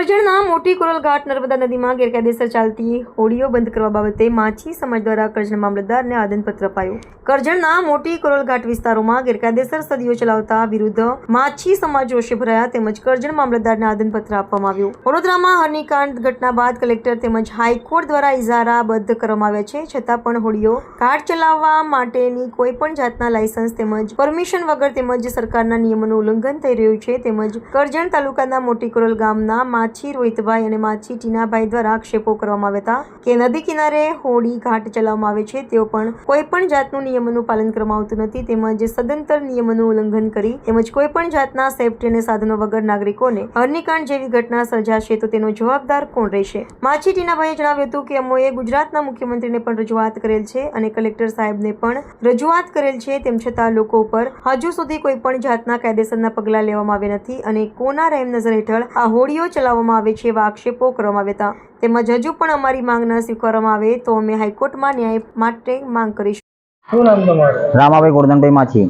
કરજણના મોટી કોરલ ઘાટ નર્મદા નદીમાં ગેરકાયદેસર ચાલતી હોડીઓ બંધ કરવા બાબતે માછી સમાજ દ્વારા કરજણ મામલતદારને આદનપત્ર અપાયું. કરજણના મોટી કોરલ ઘાટ વિસ્તારોમાં ગેરકાયદેસર સદીઓ ચલાવતા વિરુદ્ધ માછી સમાજ રોષે ભરાયા તેમજ કરજણ મામલતદારને આદનપત્ર આપવામાં આવ્યું. વડોદરામાં હરનીકાંડ ઘટના બાદ કલેક્ટર તેમજ હાઈકોર્ટ દ્વારા ઇજારાબદ્ધ કરવામાં આવ્યા છે. છતાં પણ હોડીઓ ઘાટ ચલાવવા માટેની કોઈ પણ જાતના લાયસન્સ તેમજ પરમિશન વગર તેમજ સરકારના નિયમોનું ઉલ્લંઘન થઈ રહ્યું છે. તેમજ કરજણ તાલુકાના મોટી કોરલ ગામના માછી રોહિતભાઈ અને માછી ટીનાભાઈ દ્વારા આક્ષેપો કરવામાં આવ્યા હતા કે નદી કિનારે હોડી ઘાટ ચલાવવામાં આવે છે. તેઓ પણ કોઈ પણ જાતનું નિયમોનું પાલન કરવામાં આવતું નથી. તેમજ સદંતર નિયમોનું ઉલ્લંઘન કરી તેમજ કોઈ પણ જાતના સેફટી અને સાધનો વગર નાગરિકોને અગ્નિકાંડ જેવી ઘટના સર્જાશે તો તેનો જવાબદાર કોણ રહેશે? માછી ટીનાભાઈએ જણાવ્યું હતું કે અમોએ ગુજરાતના મુખ્યમંત્રીને પણ રજૂઆત કરેલ છે અને કલેક્ટર સાહેબને પણ રજૂઆત કરેલ છે. તેમ છતાં લોકો ઉપર હજુ સુધી કોઈ પણ જાતના કાયદેસરના પગલાં લેવામાં આવ્યા નથી અને કોના રહેમ નજર હેઠળ આ હોડીઓ ચલાવવામાં આવે છે એવા આક્ષેપો કરવામાં આવ્યા હતા. તેમજ હજુ પણ અમારી માંગ ન સ્વીકારવામાં આવે તો અમે હાઈકોર્ટમાં ન્યાય માટે માંગ કરીશું. શું નામ તમારું? રામાભાઈ ગોરધનભાઈ માછી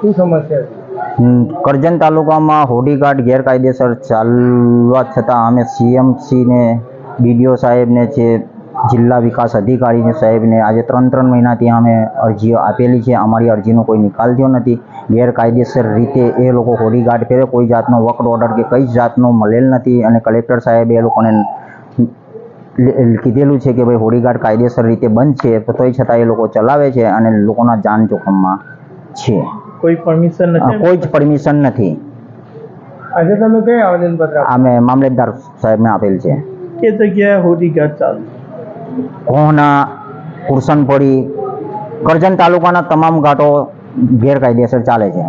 શું સમસ્યા છે? કરજણ તાલુકામાં હોડીગાર્ડ ગેરકાયદેસર ચાલવા છતાં અમે સીએમસીને ડીડીઓ સાહેબને છે જિલ્લા વિકાસ અધિકારીને સાહેબને આજે ત્રણ ત્રણ મહિનાથી અમે અરજીઓ આપેલી છે. અમારી અરજીનો કોઈ નિકાલ થયો નથી. ગેરકાયદેસર રીતે એ લોકો હોડીગાર્ડ ફેરે કોઈ જાતનો વર્ક ઓર્ડર કે કઈ જાતનો મળેલ નથી અને કલેક્ટર સાહેબે એ લોકોને કીધેલું છે કે ભાઈ હોડીગાર્ડ કાયદેસર રીતે બંધ છે. તો તોય છતાં એ લોકો ચલાવે છે અને લોકોના જાન જોખમમાં છે. કોઈ પરમિશન નથી? કોઈ જ પરમિશન નથી. આજે તમે અમે મામલેદાર સાહેબને આપેલ છે. કે જગ્યાએ હોડીગાર્ડ ચાલુ? કોહના કુરસનપોડી કરજણ તાલુકાના તમામ ઘાટો ગેરકાયદેસર ચાલે છે.